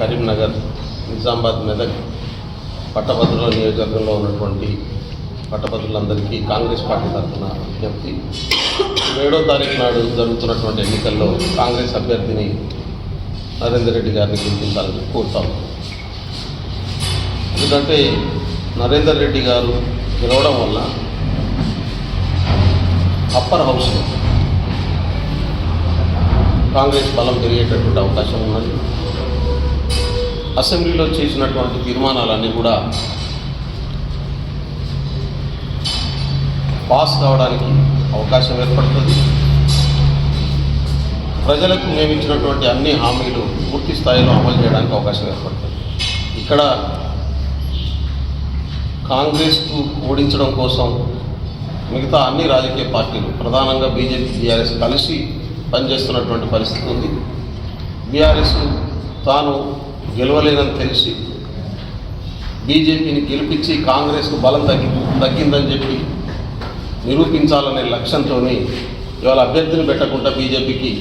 కరీంనగర్ నిజామాబాద్ మెదక్ పట్టభద్రుల నియోజకవర్గంలో ఉన్నటువంటి పట్టభద్రులందరికీ కాంగ్రెస్ పార్టీ తరఫున విజ్ఞప్తి. ఏడో తారీఖు నాడు జరుగుతున్నటువంటి ఎన్నికల్లో కాంగ్రెస్ అభ్యర్థిని నరేందర్ రెడ్డి గారిని గెలిపించాలని కోరుతాం. ఎందుకంటే నరేందర్ రెడ్డి గారు గెలవడం వల్ల అప్పర్ హౌస్లో కాంగ్రెస్ బలం పెరిగేటటువంటి అవకాశం ఉన్నది. అసెంబ్లీలో చేసినటువంటి తీర్మానాలన్నీ కూడా పాస్ కావడానికి అవకాశం ఏర్పడుతుంది. ప్రజలకు నియమించినటువంటి అన్ని హామీలు పూర్తి స్థాయిలో అమలు చేయడానికి అవకాశం ఏర్పడుతుంది. ఇక్కడ కాంగ్రెస్కు ఓడించడం కోసం మిగతా అన్ని రాజకీయ పార్టీలు ప్రధానంగా బీజేపీ టీఆర్ఎస్ కలిసి పనిచేస్తున్నటువంటి పరిస్థితి ఉంది. బీఆర్ఎస్ తాను గెలవలేనని తెలిసి బీజేపీని గెలిపించి కాంగ్రెస్కు బలం తగ్గి తగ్గిందని చెప్పి నిరూపించాలనే లక్ష్యంతో ఇవాళ అభ్యర్థిని పెట్టకుండా బీజేపీకి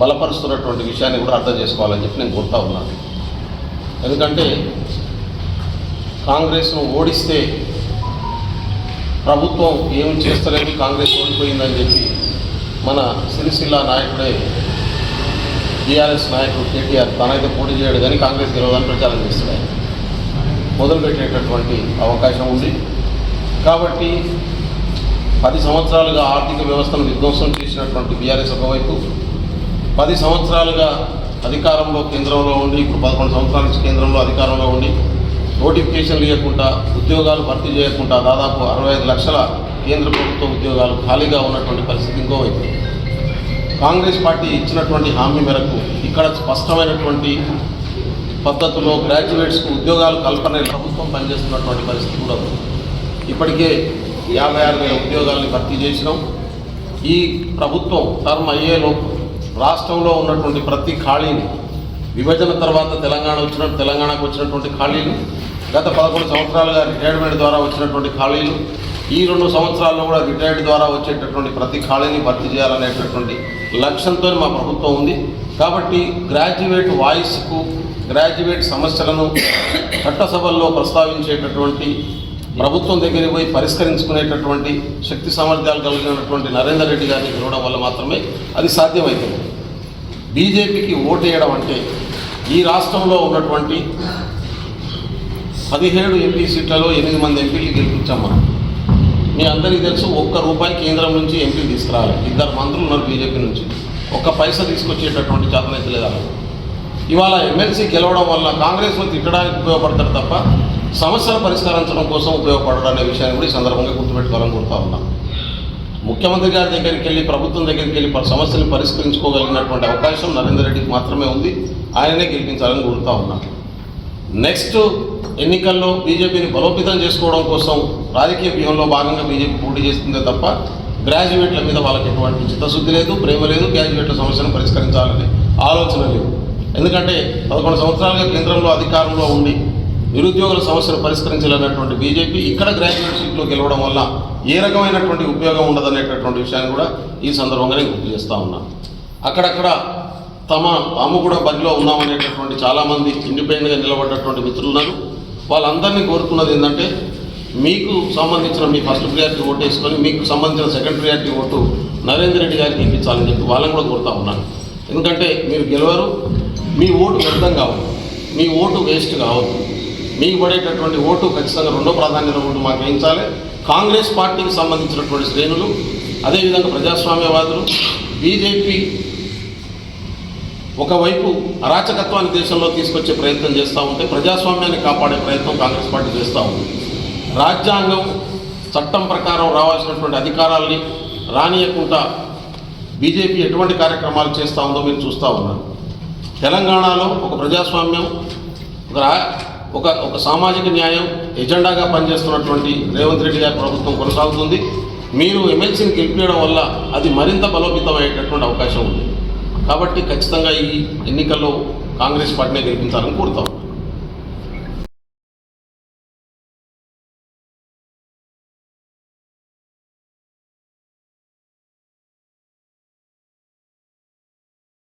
బలపరుస్తున్నటువంటి విషయాన్ని కూడా అర్థం చేసుకోవాలని చెప్పి నేను కోరుతా ఉన్నాను. ఎందుకంటే కాంగ్రెస్ను ఓడిస్తే ప్రభుత్వం ఏమి చేస్తలేదు కాంగ్రెస్ ఓడిపోయిందని చెప్పి మన సిరిసిల్ల నాయకుడే టీఆర్ఎస్ నాయకుడు కేటీఆర్ తనైతే పోటీ చేయడు కానీ కాంగ్రెస్ గెలవదని ప్రచారం చేస్తున్నాయి. మొదలుపెట్టేటటువంటి అవకాశం ఉంది. కాబట్టి పది సంవత్సరాలుగా ఆర్థిక వ్యవస్థను విధ్వంసం చేసినటువంటి బీఆర్ఎస్ ఒకవైపు పది సంవత్సరాలుగా అధికారంలో కేంద్రంలో ఉండి ఇప్పుడు పదకొండు సంవత్సరాల నుంచి కేంద్రంలో అధికారంలో ఉండి నోటిఫికేషన్లు ఇవ్వకుండా ఉద్యోగాలు భర్తీ చేయకుండా దాదాపు అరవై ఐదు లక్షల కేంద్ర ప్రభుత్వ ఉద్యోగాలు ఖాళీగా ఉన్నటువంటి పరిస్థితి ఇంకోవైపు కాంగ్రెస్ పార్టీ ఇచ్చినటువంటి హామీ మేరకు ఇక్కడ స్పష్టమైనటువంటి పద్ధతిలో గ్రాడ్యుయేట్స్కు ఉద్యోగాలు కల్పన ప్రభుత్వం పనిచేస్తున్నటువంటి పరిస్థితి కూడా ఉంది. ఇప్పటికే యాభై ఆరు వేల ఉద్యోగాలని భర్తీ చేసినాం. ఈ ప్రభుత్వం టర్మ్ అయ్యేలోపు రాష్ట్రంలో ఉన్నటువంటి ప్రతి ఖాళీని విభజన తర్వాత తెలంగాణ వచ్చిన తెలంగాణకు వచ్చినటువంటి ఖాళీలు గత పదకొండు సంవత్సరాలుగా రిటైర్మెంట్ ద్వారా వచ్చినటువంటి ఖాళీలు ఈ రెండు సంవత్సరాల్లో కూడా రిటైర్డ్ ద్వారా వచ్చేటటువంటి ప్రతి ఖాళీని భర్తీ చేయాలనేటటువంటి లక్ష్యంతో మా ప్రభుత్వం ఉంది. కాబట్టి గ్రాడ్యుయేట్ వాయిస్కు గ్రాడ్యుయేట్ సమస్యలను చట్టసభల్లో ప్రస్తావించేటటువంటి ప్రభుత్వం దగ్గరికి పోయి పరిష్కరించుకునేటటువంటి శక్తి సామర్థ్యాలు కలిగినటువంటి నరేందర్ రెడ్డి గారిని పిలవడం వల్ల మాత్రమే అది సాధ్యమవుతుంది బీజేపీకి ఓటు వేయడం అంటే ఈ రాష్ట్రంలో ఉన్నటువంటి పదిహేడు ఎంపీ సీట్లలో ఎనిమిది మంది ఎంపీలు గెలిపించాం మనం. మీ అందరికీ తెలుసు ఒక్క రూపాయి కేంద్రం నుంచి ఎంపీ తీసుకురాలి ఇద్దరు మంత్రులు ఉన్నారు బీజేపీ నుంచి. ఒక్క పైసా తీసుకొచ్చేటటువంటి చేతనైతే లేదా ఇవాళ ఎమ్మెల్సీ గెలవడం వల్ల కాంగ్రెస్ను తిట్టడానికి ఉపయోగపడతారు తప్ప సమస్యలు పరిష్కరించడం కోసం ఉపయోగపడడం అనే విషయాన్ని కూడా ఈ సందర్భంగా గుర్తుపెట్టుకోవాలని కోరుతా ఉన్నాం. ముఖ్యమంత్రి గారి దగ్గరికి వెళ్ళి ప్రభుత్వం దగ్గరికి వెళ్ళి సమస్యలు పరిష్కరించుకోగలిగినటువంటి అవకాశం నరేందర్ రెడ్డికి మాత్రమే ఉంది. ఆయననే గెలిపించాలని కోరుతా ఉన్నాం. నెక్స్ట్ ఎన్నికల్లో బీజేపీని బలోపేతం చేసుకోవడం కోసం రాజకీయ వ్యూహంలో భాగంగా బీజేపీ పోటీ చేస్తుందే తప్ప గ్రాడ్యుయేట్ల మీద వాళ్ళకి ఎటువంటి చిత్తశుద్ధి లేదు ప్రేమ లేదు గ్రాడ్యుయేట్ల సమస్యను పరిష్కరించాలనే ఆలోచన లేదు. ఎందుకంటే పదకొండు సంవత్సరాలుగా కేంద్రంలో అధికారంలో ఉండి నిరుద్యోగుల సమస్యను పరిష్కరించాలన్నటువంటి బీజేపీ ఇక్కడ గ్రాడ్యుయేట్ సీట్లో గెలవడం వల్ల ఏ రకమైనటువంటి ఉపయోగం ఉండదనేటటువంటి విషయాన్ని కూడా ఈ సందర్భంగా గుర్తు చేస్తా ఉన్నాను అక్కడక్కడ తమ తాము కూడా బరిలో ఉన్నామనేటటువంటి చాలామంది ఇండిపెండెంట్గా నిలబడ్డటువంటి మిత్రులు ఉన్నారు. వాళ్ళందరినీ కోరుతున్నది ఏంటంటే మీకు సంబంధించిన మీ ఫస్ట్ ప్రియారిటీ ఓటు వేసుకొని మీకు సంబంధించిన second priority vote Narender Reddy గారికి ఇప్పించాలని చెప్పి వాళ్ళని కూడా కోరుతా ఉన్నాను. ఎందుకంటే మీరు గెలవరు మీ ఓటు వ్యర్థం కావద్దు. మీ ఓటు వేస్ట్ కావద్దు. మీకు పడేటటువంటి ఓటు ఖచ్చితంగా రెండో ప్రాధాన్యత ఓటు మాకు వేయించాలి. కాంగ్రెస్ పార్టీకి సంబంధించినటువంటి శ్రేణులు అదేవిధంగా ప్రజాస్వామ్యవాదులు బీజేపీ ఒకవైపు అరాచకత్వాన్ని దేశంలో తీసుకొచ్చే ప్రయత్నం చేస్తూ ఉంటే ప్రజాస్వామ్యాన్ని కాపాడే ప్రయత్నం కాంగ్రెస్ పార్టీ చేస్తూ ఉంది. రాజ్యాంగం చట్టం ప్రకారం రావాల్సినటువంటి అధికారాల్ని రానియకుండా బీజేపీ ఎటువంటి కార్యక్రమాలు చేస్తూ ఉందో మీరు చూస్తూ ఉన్నారు. తెలంగాణలో ఒక ప్రజాస్వామ్యం ఒక ఒక ఒక సామాజిక న్యాయం ఎజెండాగా పనిచేస్తున్నటువంటి రేవంత్ రెడ్డి గారి ప్రభుత్వం కొనసాగుతుంది. మీరు ఎమ్మెల్సీని గెలిపించడం వల్ల అది మరింత బలోపేతమయ్యేటటువంటి అవకాశం ఉంది. కాబట్టి ఖచ్చితంగా ఈ ఎన్నికల్లో కాంగ్రెస్ పార్టీనే గెలిపించాలని కోరుతాం